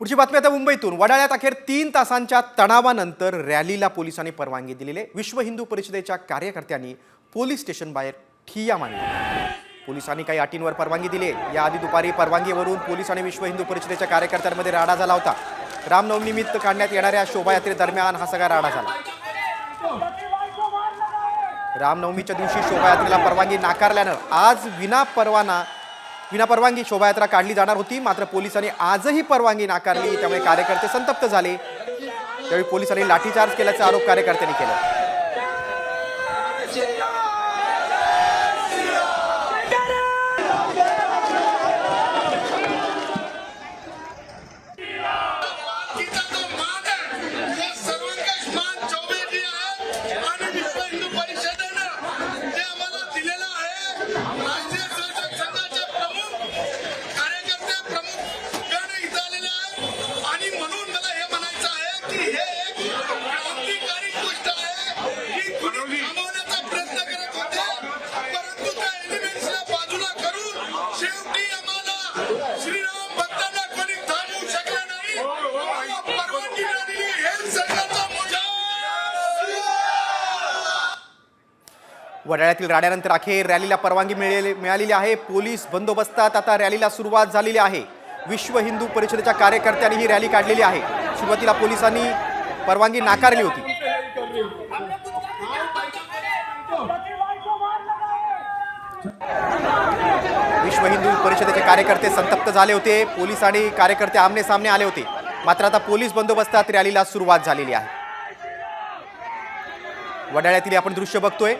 पुढची बातमी आता मुंबईतून. वडाळ्यात अखेर तीन तासांच्या तणावानंतर रॅलीला पोलिसांनी परवानगी दिलेली आहे. विश्व हिंदू परिषदेच्या कार्यकर्त्यांनी पोलीस स्टेशन बाहेर ठिय्या मांडली पोलिसांनी काही अटींवर परवानगी दिली या याआधी दुपारी परवानगीवरून पोलीस आणि विश्व हिंदू परिषदेच्या कार्यकर्त्यांमध्ये राडा झाला होता. रामनवमीनिमित्त काढण्यात येणाऱ्या शोभायात्रेदरम्यान हा सगळा राडा झाला. रामनवमीच्या दिवशी शोभायात्रेला परवानगी नाकारल्यानं आज विना परवाना विना परवानगी शोभायात्रा काढली जाणार होती. मात्र पोलिसांनी आजही परवानगी नाकारली. त्यामुळे कार्यकर्ते संतप्त झाले. त्यावेळी पोलिसांनी लाठीचार्ज केल्याचा आरोप कार्यकर्त्यांनी केला. वडाळ्यातील राड्यानंतर अखेर रॅलीला परवानगी मिळेल मिळालेली आहे. पोलीस बंदोबस्तात आता रॅलीला सुरुवात झालेली आहे. विश्व हिंदू परिषदेच्या कार्यकर्त्यांनी ही रॅली काढलेली आहे. सुरुवातीला पोलिसांनी परवानगी नाकारली होती. विश्व हिंदू परिषदेचे कार्यकर्ते संतप्त झाले होते. पोलीस आणि कार्यकर्ते आमने सामने आले होते. मात्र आता पोलीस बंदोबस्तात रॅलीला सुरुवात झालेली आहे. वडाळ्यातील आपण दृश्य बघतोय.